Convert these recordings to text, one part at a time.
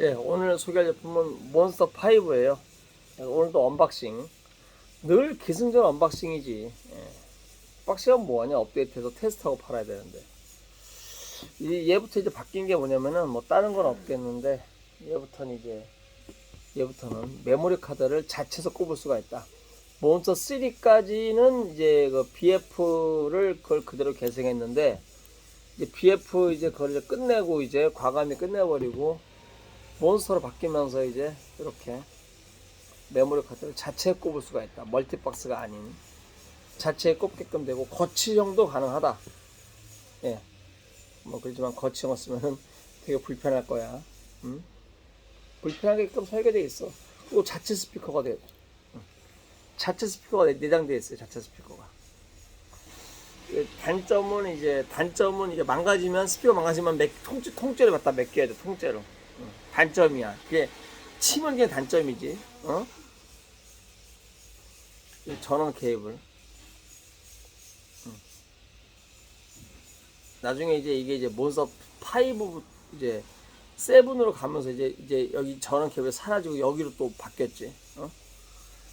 예, 오늘 소개할 제품은 몬스터 5예요. 오늘도 언박싱. 늘 기승전 언박싱이지. 예. 박싱은 뭐하냐? 업데이트해서 테스트하고 팔아야 되는데. 이 얘부터 이제 바뀐 게 뭐냐면은 뭐 다른 건 없겠는데 얘부터는 이제 얘부터는 메모리 카드를 자체에서 꼽을 수가 있다. 몬스터 3까지는 이제 그 BF를 그걸 그대로 계승했는데 이제 BF 이제 그걸 이제 끝내고 이제 과감히 끝내버리고 몬스터로 바뀌면서 이제 이렇게 메모리 카드를 자체에 꼽을 수가 있다. 멀티박스가 아닌 자체에 꼽게끔 되고 거치형도 가능하다. 예. 뭐 그렇지만 거치형을 쓰면은 되게 불편할 거야. 음? 불편하게끔 설계되어 있어. 그리고 자체 스피커가 돼. 음. 자체 스피커가 내- 내장되어 있어요. 자체 스피커가. 예, 단점은 이제 단점은 이제 망가지면 스피커 망가지면 맥, 통째, 통째로 갖다 맡겨야 돼. 통째로. 응. 단점이야. 그게 치면 그게 단점이지. 어? 이 전원 케이블. 응. 나중에 이제 이게 이제 몬스터 5 이제 7으로 가면서 이제 이제 여기 전원 케이블 사라지고 여기로 또 바뀌었지. 어?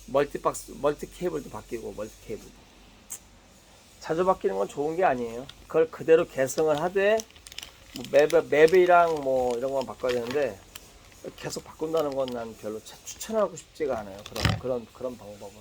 멀티박스 멀티 케이블도 바뀌고 멀티 케이블. 자주 바뀌는 건 좋은 게 아니에요. 그걸 그대로 개성을 하되 뭐 맵, 맵이랑 뭐 이런 것만 바꿔야 되는데 계속 바꾼다는 건 난 별로 추- 추천하고 싶지가 않아요. 그런 그런 그런 방법은.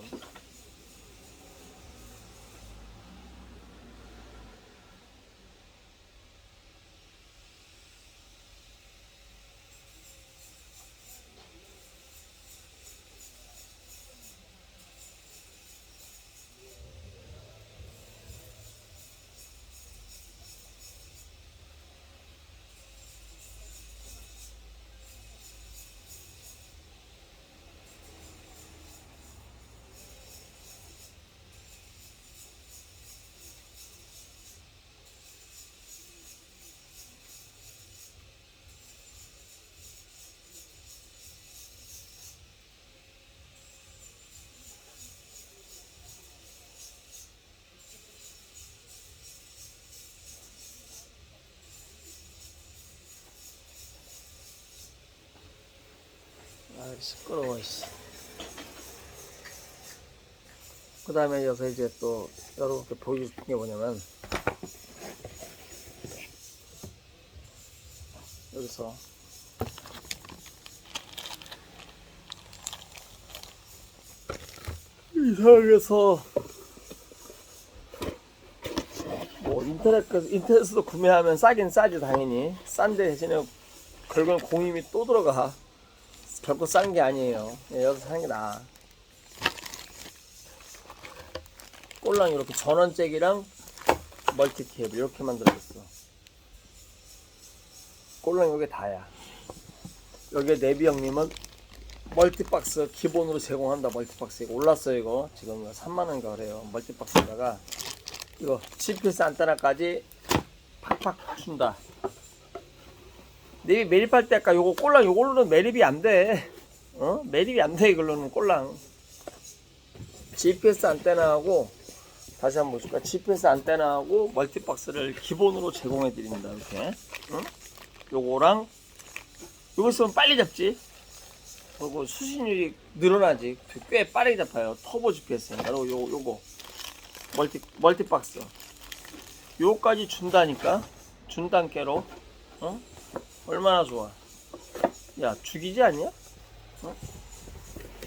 시끄러워 씨. 그 다음에 여기서 이제 또 여러분께 싶은 게 뭐냐면 여기서 이상해서 뭐 인터넷 인터넷에서 구매하면 싸긴 싸지 당연히. 싼데 대신에 결국은 공임이 또 들어가 결코 싼게 아니에요. 예, 여기서 사는 게 나아. 꼴랑 이렇게 전원잭이랑 멀티 케이블 이렇게 만들어졌어. 꼴랑 이게 다야. 여기에 네비 형님은 멀티박스 기본으로 제공한다. 멀티박스 이거 올랐어요 이거 지금 3만 원인가 그래요. 멀티박스에다가 이거 GPS 안테나까지 팍팍 준다. 네비 매립할 때 아까 요거 꼴랑 요걸로는 매립이 안 돼. 어? 매립이 안 돼, 이걸로는 꼴랑. GPS 안테나하고, 다시 한번 보실까? GPS 안테나하고 멀티박스를 기본으로 제공해 드립니다, 이렇게. 응? 요거랑, 요거 쓰면 빨리 잡지. 그리고 수신율이 늘어나지. 꽤 빠르게 잡아요. 터보 GPS니까. 그리고 요, 요거. 멀티, 멀티박스. 요거까지 준다니까? 준 단계로. 어? 얼마나 좋아. 야, 죽이지 않냐? 어?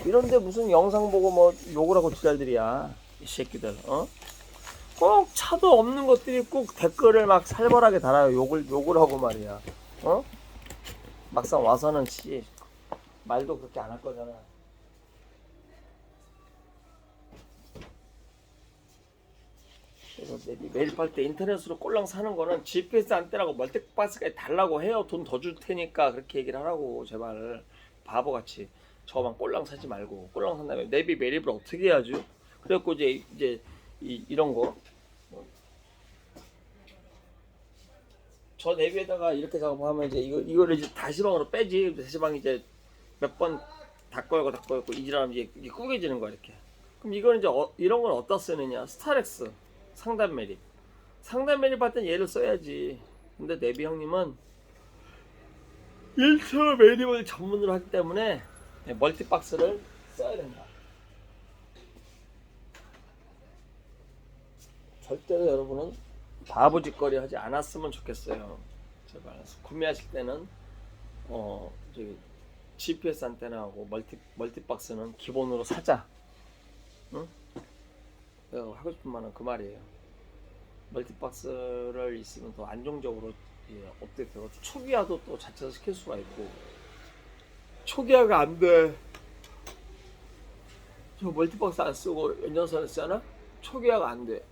이런데 무슨 영상 보고 뭐 욕을 하고 지랄들이야. 이 새끼들, 어? 꼭 차도 없는 것들이 꼭 댓글을 막 살벌하게 달아요. 욕을, 욕을 하고 말이야. 어? 막상 와서는 씨, 말도 그렇게 안 할 거잖아. 그래서 매- 매입할 때 인터넷으로 꼴랑 사는 거는 GPS 안테나고 멀티박스까지 달라고 해요. 돈 더 줄 테니까 그렇게 얘기를 하라고 제발 바보같이 저만 꼴랑 사지 말고 꼴랑 산 다음에 내비 매립을 어떻게 해야죠? 그래갖고 이제 이제 이, 이런 거. 저 내비에다가 이렇게 작업하면 이제 이거 이거를 이제 다시방으로 빼지 다시방 이제 몇 번 닦아고 닦아고 이지라면 이제 이게 꾸겨지는 거야 이렇게. 그럼 이거는 이제 어, 이런 건 어디다 쓰느냐? 스타렉스 상단 매립. 상단 매립할 땐 얘를 써야지. 근데 네비 형님은 1차 매립을 전문으로 하기 때문에 네, 멀티박스를 써야 된다. 절대로 여러분은 바보짓거리 하지 않았으면 좋겠어요. 제발 구매하실 때는 어 저기 GPS 안테나하고 멀티 멀티박스는 기본으로 사자. 응? 내가 하고 싶은 말은 그 말이에요. 멀티박스를 있으면 더 안정적으로 예, 업데이트가 초기화도 또 자체로 시킬 수가 있고 초기화가 안 돼. 저 멀티박스 안 쓰고 연전선을 쓰잖아? 초기화가 안 돼.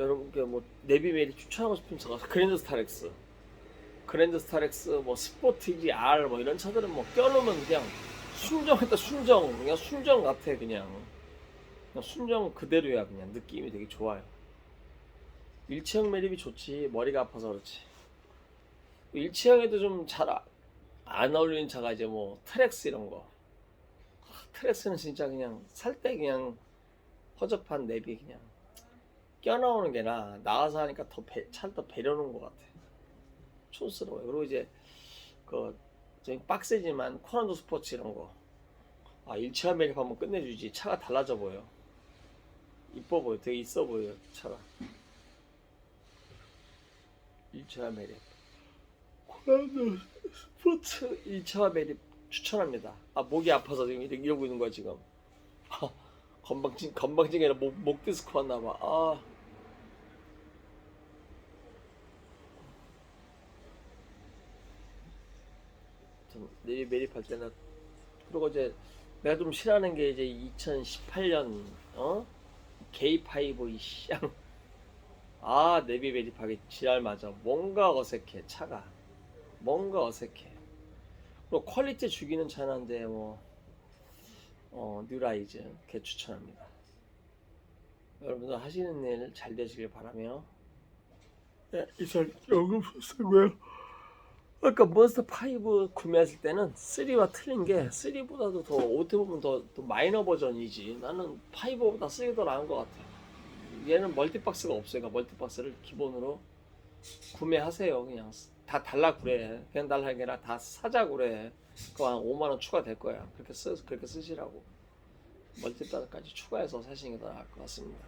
여러분께 뭐 네비메리 추천하고 싶은 차가 그랜드 스타렉스. 그랜드 스타렉스 뭐 스포티지 R 뭐 이런 차들은 뭐 껴놓으면 그냥 순정했다 순정. 그냥 순정 같아 그냥. 그냥 순정 그대로야 그냥. 느낌이 되게 좋아요. 일체형 매립이 좋지 머리가 아파서 그렇지. 일체형에도 좀 잘 안 어울리는 차가 이제 뭐 트렉스 이런 거. 아, 트렉스는 진짜 그냥 살 때 그냥 허접한 내비 그냥 껴나오는 게 나. 나가서 하니까 더 배, 더 배려놓은 것 같아. 촌스러워요. 그리고 이제 그 저기 빡세지만 코란도 스포츠 이런 거. 아 일체화 매립하면 끝내주지. 차가 달라져 보여. 이뻐 보여. 되게 있어 보여 차가. 일체화 매립. 코란도 스포츠 일체화 매립 추천합니다. 아 목이 아파서 지금 이러- 이러고 있는 거야 지금. 건방진 건방진게 아니라 목, 목 디스크 왔나 봐. 아. 좀 내비 매립할 때는 그리고 이제 내가 좀 싫어하는 게 이제 2018년 어? K5 이쌍 아 내비 매립하기 지랄 맞아. 뭔가 어색해 차가. 뭔가 어색해. 그리고 퀄리티 죽이는 차는데 뭐 어, 뉴라이즈 개 추천합니다. 여러분들 하시는 일 잘 되시길 바라며. 네, 이상 연금 쓰고요. 아까 몬스터 5 구매하실 때는 3와 틀린 게 3보다도 더 어떻게 보면 더, 더 마이너 버전이지 나는 5보다 3가 더 나은 것 같아. 얘는 멀티박스가 없어요. 그러니까 멀티박스를 기본으로 구매하세요. 그냥 다 달라 그래. 그냥 달라 게 아니라 다 사자 그래. 그거 한 5만 원 추가 될 거야. 그렇게 쓰 그렇게 쓰시라고. 멀티박스까지 추가해서 사시는 게 더 나을 것 같습니다.